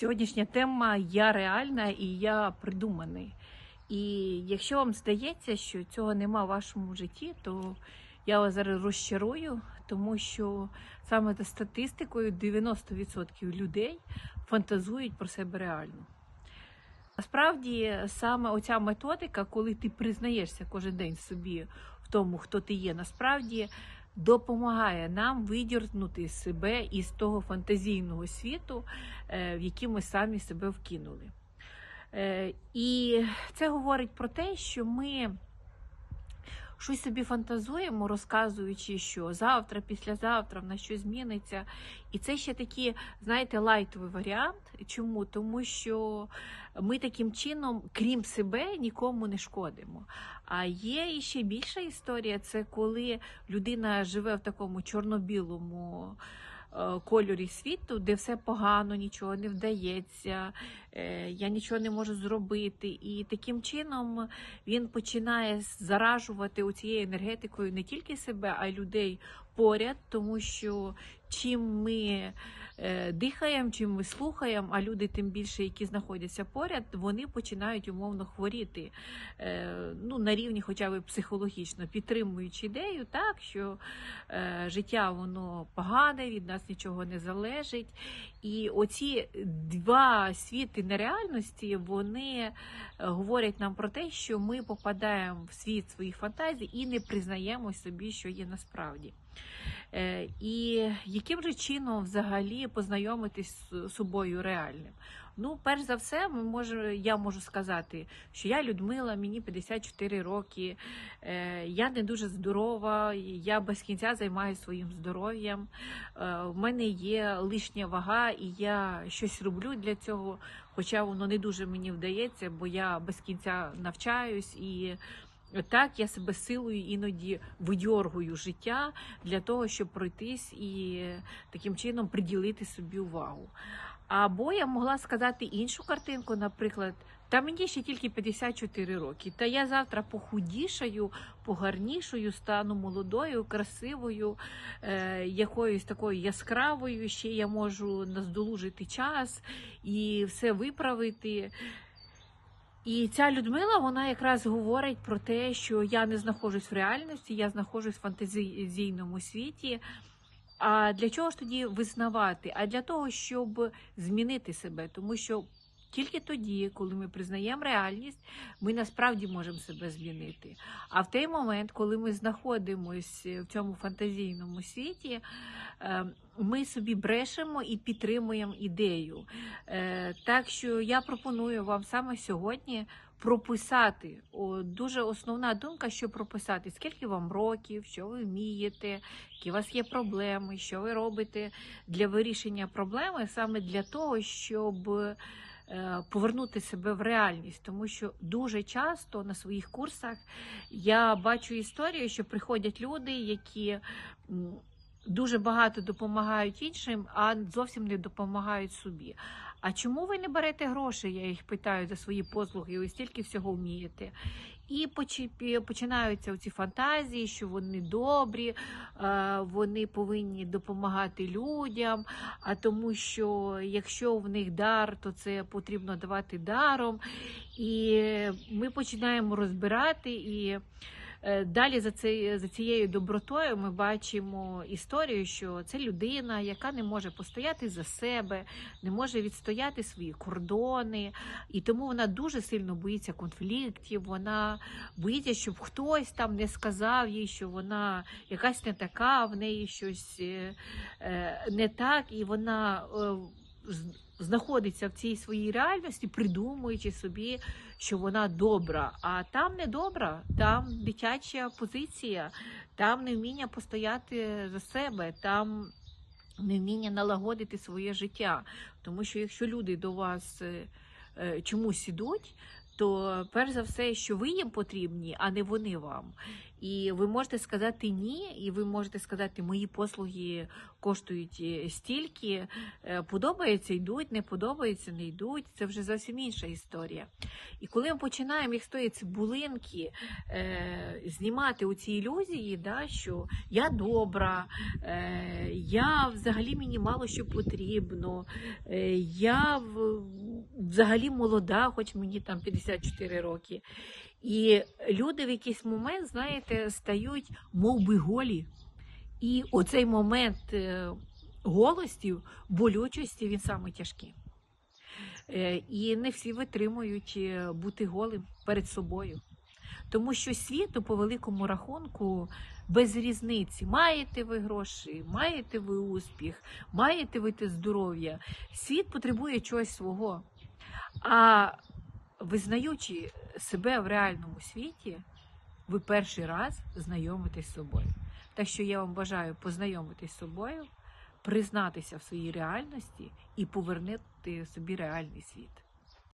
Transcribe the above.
Сьогоднішня тема Я реальна і я придуманий. І якщо вам здається, що цього нема в вашому житті, то я вас зараз розчарую, тому що саме за статистикою 90% людей фантазують про себе реально. Насправді, саме оця методика, коли ти признаєшся кожен день собі в тому, хто ти є, насправді допомагає нам видірнути себе із того фантазійного світу, е, в який ми самі себе вкинули. Е, І це говорить про те, що ми щось собі фантазуємо, розказуючи, що завтра, післязавтра в нас щось зміниться. І це ще такий, знаєте, лайтовий варіант. Чому? Тому що ми таким чином, крім себе, нікому не шкодимо. А є ще більша історія це коли людина живе в такому чорно-білому. е, Кольорі світу, де все погано, нічого не вдається, я нічого не можу зробити. І таким чином він починає заражувати цією енергетикою не тільки себе, а й людей поряд, тому що чим ми е, дихаємо, чим ми слухаємо, а люди, тим більше, які знаходяться поряд, вони починають умовно хворіти е, ну, на рівні, хоча б психологічно, підтримуючи ідею, так що е, життя воно погане, від нас нічого не залежить. І оці два світи нереальності вони е, говорять нам про те, що ми попадаємо в світ своїх фантазій і не признаємо собі, що є насправді. Е, І яким же чином взагалі познайомитись з собою реальним? Ну, перш за все, може, я можу сказати, що я Людмила, мені 54 роки, е, я не дуже здорова, я без кінця займаюся своїм здоров'ям. Е, в мене є лишня вага, і я щось роблю для цього, хоча воно не дуже мені вдається, бо я без кінця навчаюсь і. Так, я себе силою іноді видьоргую життя для того, щоб пройтись і таким чином приділити собі увагу. Або я могла сказати іншу картинку, наприклад, та мені ще тільки 54 роки, та я завтра похудішаю, погарнішою, стану молодою, красивою, е, якоюсь такою яскравою. Ще я можу наздолужити час і все виправити. І ця Людмила, вона якраз говорить про те, що я не знаходжусь в реальності, я знаходжусь в фантазійному світі. А для чого ж тоді визнавати? А для того, щоб змінити себе, тому що тільки тоді, коли ми признаємо реальність, ми насправді можемо себе змінити. А в той момент, коли ми знаходимося в цьому фантазійному світі, е, ми собі брешемо і підтримуємо ідею. Е, Так що я пропоную вам саме сьогодні прописати. О, дуже основна думка, що прописати, скільки вам років, що ви вмієте, які у вас є проблеми, що ви робите для вирішення проблеми, саме для того, щоб е, повернути себе в реальність. Тому що дуже часто на своїх курсах я бачу історію, що приходять люди, які. Дуже багато допомагають іншим, а зовсім не допомагають собі. А чому ви не берете гроші? Я їх питаю за свої послуги, ви стільки всього вмієте. І починаються ці фантазії, що вони добрі, е, вони повинні допомагати людям. А тому, що якщо в них дар, то це потрібно давати даром. І ми починаємо розбирати і. Е, Далі за це за цією добротою ми бачимо історію, що це людина, яка не може постояти за себе, не може відстояти свої кордони, і тому вона дуже сильно боїться конфліктів. Вона боїться, щоб хтось там не сказав їй, що вона якась не така, в неї щось е, е, не так, і вона. Знаходиться в цій своїй реальності, придумуючи собі, що вона добра, а там не добра, там дитяча позиція, там невміння постояти за себе, там невміння налагодити своє життя. Тому що якщо люди до вас е, е, чомусь ідуть, то перш за все, що ви їм потрібні, а не вони вам. І ви можете сказати ні, і ви можете сказати, мої послуги коштують стільки, е, подобається, йдуть, не подобається, не йдуть. Це вже зовсім інша історія. І коли ми починаємо їх з тої цибулинки е, знімати у ці ілюзії, да, що я добра, е, я взагалі мені мало що потрібно, е, я взагалі молода, хоч мені там 54 роки. І люди в якийсь момент, знаєте, стають мов би голі. І оцей момент е, голості, болючості, він саме тяжкий. Е, І не всі витримують е, бути голим перед собою. Тому що світу, по великому рахунку, без різниці. Маєте ви гроші, маєте ви успіх, маєте ви те здоров'я. Світ потребує чогось свого. А визнаючи себе в реальному світі, ви перший раз знайомитесь з собою. Так що я вам бажаю познайомитись з собою, признатися в своїй реальності і повернути собі реальний світ.